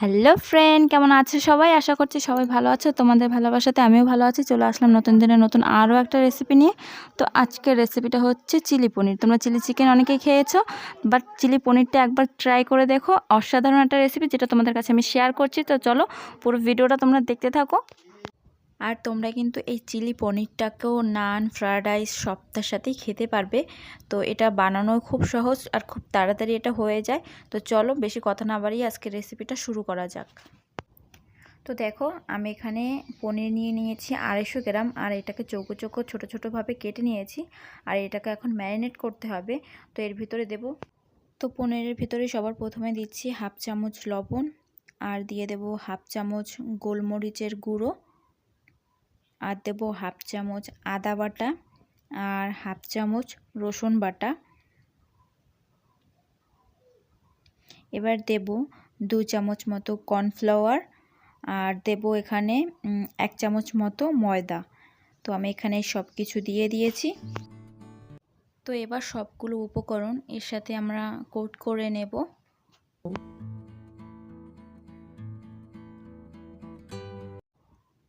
Hello friend কেমন আছে সবাই? আশা করছি সবাই ভালো আছো। তোমাদের ভালোবাসাতে আমিও ভালো আছি। চলে আসলাম নতুন দিনে নতুন আরও একটা রেসিপি নিয়ে। তো আজকের রেসিপিটা হচ্ছে চিলি পনির। তোমরা চিলি চিকেন অনেকেই খেয়েছো বাট চিলি পনিরটা একবার ট্রাই করে দেখো। অসাধারণ একটা রেসিপি যেটা তোমাদের কাছে আমি শেয়ার করছি। তো চলো পুরো ভিডিওটা তোমরা দেখতে থাকো। আর তোমরা কিন্তু এই চিলি পনিরটাকেও নান ফ্রায়েড রাইস সবটার সাথেই খেতে পারবে। তো এটা বানানো খুব সহজ আর খুব তাড়াতাড়ি এটা হয়ে যায়। তো চলো বেশি কথা না বাড়িয়ে আজকে রেসিপিটা শুরু করা যাক। তো দেখো, আমি এখানে পনির নিয়ে নিয়েছি আড়াইশো গ্রাম আর এটাকে চৌকো চৌকো ছোটো ছোটোভাবে কেটে নিয়েছি। আর এটাকে এখন ম্যারিনেট করতে হবে। তো এর ভিতরে দেব, তো পনিরের ভিতরে সবার প্রথমে দিচ্ছি হাফ চামচ লবণ। আর দিয়ে দেব হাফ চামচ গোলমরিচের গুঁড়ো। আর দেব হাফ চামচ আদা বাটা আর হাফ চামচ রসুন বাটা। এবার দেব দু চামচ মতো কর্নফ্লাওয়ার আর দেব এখানে এক চামচ মতো ময়দা। তো আমি এখানে সব কিছু দিয়ে দিয়েছি। তো এবার সবগুলো উপকরণ এর সাথে আমরা কোট করে নেব।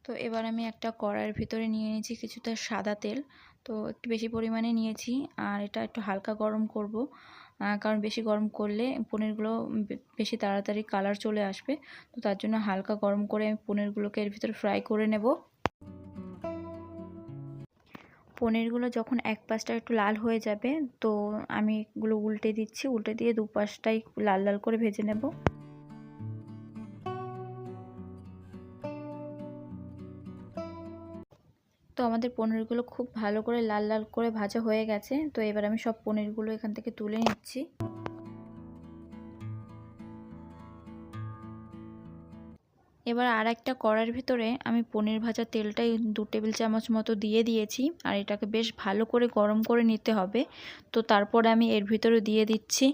তো এবার আমি একটা কড়াইয়ের ভিতরে নিয়ে নিয়েছি কিছুটা সাদা তেল। তো একটু বেশি পরিমাণে নিয়েছি আর এটা একটু হালকা গরম করব কারণ বেশি গরম করলে পনিরগুলো বেশি তাড়াতাড়ি কালার চলে আসবে। তো তার জন্য হালকা গরম করে আমি পনিরগুলোকে এর ভিতরে ফ্রাই করে নেব। পনিরগুলো যখন এক পাশটা একটু লাল হয়ে যাবে, তো আমি এগুলো উল্টে দিচ্ছি। উল্টে দিয়ে দু পাশটাই লাল লাল করে ভেজে নেব। তো আমাদের পনিরগুলো খুব ভালো করে লাল লাল করে ভাজা হয়ে গেছে। তো এবার আমি সব পনিরগুলো এখান থেকে তুলে নিচ্ছি। এবার আর একটা কড়ার ভিতরে আমি পনির ভাজা তেলটাই দু টেবিল চামচ মতো দিয়ে দিয়েছি। আর এটাকে বেশ ভালো করে গরম করে নিতে হবে। তো তারপরে আমি এর ভিতরে দিয়ে দিচ্ছি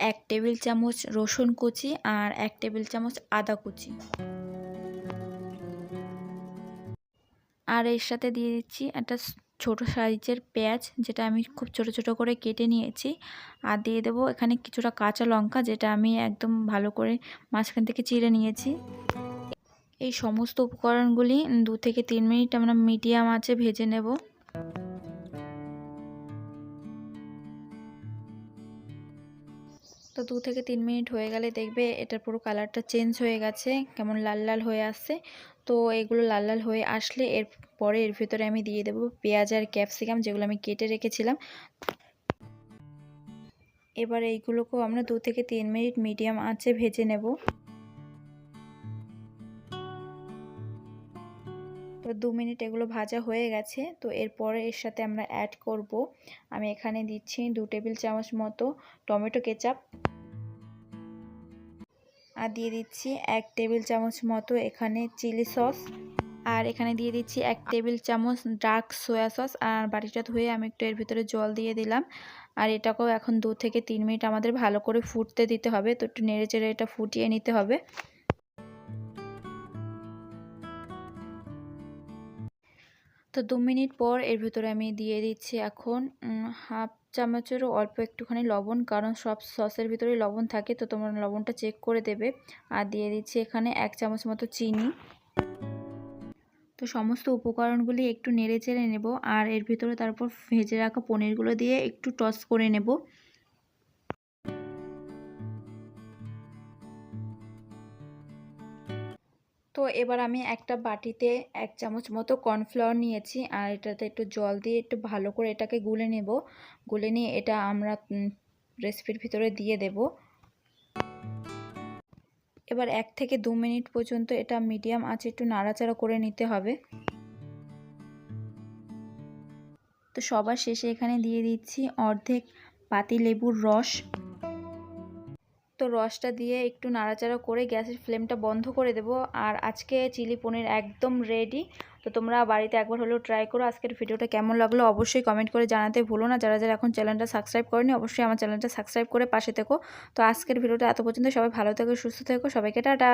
এক টেবিল চামচ রসুন কুচি আর এক টেবিল চামচ আদা কুচি। আর এর সাথে দিয়ে দিচ্ছি একটা ছোট সাইজের পেঁয়াজ, যেটা আমি খুব ছোট ছোট করে কেটে নিয়েছি। আর দিয়ে দেবো এখানে কিছুটা কাঁচা লঙ্কা, যেটা আমি একদম ভালো করে মাঝখান থেকে চিড়ে নিয়েছি। এই সমস্ত উপকরণগুলি দু থেকে তিন মিনিট আমরা মিডিয়াম আছে ভেজে নেব। তো দু থেকে তিন মিনিট হয়ে গেলে দেখবে এটার পুরো কালারটা চেঞ্জ হয়ে গেছে, কেমন লাল লাল হয়ে আসছে। তো এগুলো লাল লাল হয়ে আসলে এর পরে এর ভিতরে আমি দিয়ে দেবো পেঁয়াজ আর ক্যাপসিকাম যেগুলো আমি কেটে রেখেছিলাম। এবার এইগুলোকেও আমরা দু থেকে তিন মিনিট মিডিয়াম আঁচে ভেজে নেব। তো দু মিনিট এগুলো ভাজা হয়ে গেছে। তো এরপরে এর সাথে আমরা অ্যাড করব। আমি এখানে দিচ্ছি দু টেবিল চামচ মতো টমেটো কেচাপ। আর দিয়ে দিচ্ছি এক টেবিল চামচ মতো এখানে চিলি সস। আর এখানে দিয়ে দিচ্ছি এক টেবিল চামচ ডার্ক সোয়া সস। আর বাটিটা ধুয়ে আমি একটু এর ভিতরে জল দিয়ে দিলাম। আর এটাকেও এখন দু থেকে তিন মিনিট আমাদের ভালো করে ফুটতে দিতে হবে। তো একটু নেড়ে চেড়ে এটা ফুটিয়ে নিতে হবে। তো দু মিনিট পর এর ভিতরে আমি দিয়ে দিচ্ছি এখন হাফ চামচেরও অল্প একটুখানি লবণ, কারণ সব সসের ভিতরে লবণ থাকে, তো তোমরা লবণটা চেক করে দেবে। আর দিয়ে দিচ্ছি এখানে এক চামচ মতো চিনি। তো সমস্ত উপকরণগুলি একটু নেড়ে চেড়ে নেব, আর এর ভিতরে তারপর ভেজে রাখা পনিরগুলো দিয়ে একটু টস করে নেব। তো এবার আমি একটা বাটিতে এক চামচ মতো কর্নফ্লাওয়ার নিয়েছি, আর এটাতে একটু জল দিয়ে একটু ভালো করে এটাকে গুলে নেব। গুলে নিয়ে এটা আমরা রেসিপির ভিতরে দিয়ে দেব। এবার এক থেকে দু মিনিট পর্যন্ত এটা মিডিয়াম আছে একটু নাড়াচাড়া করে নিতে হবে। তো সবার শেষে এখানে দিয়ে দিচ্ছি অর্ধেক পাতি লেবুর রস। তো রসটা দিয়ে একটু নাড়াচাড়া করে গ্যাসের ফ্লেমটা বন্ধ করে দেব। আর আজকে চিলি পনির একদম রেডি তো তোমরা বাড়িতে একবার হলেও ট্রাই করো। আজকের ভিডিওটা কেমন লাগল অবশ্যই কমেন্ট করে জানাতে ভুলো না। যারা যারা এখন চ্যানেলটা সাবস্ক্রাইব করেনি, অবশ্যই আমার চ্যানেলটা সাবস্ক্রাইব করে পাশে থেকো। তো আজকের ভিডিওটা এত পর্যন্ত সবাই ভালো থেকো, সুস্থ থেকো। সবাইকে টাটা।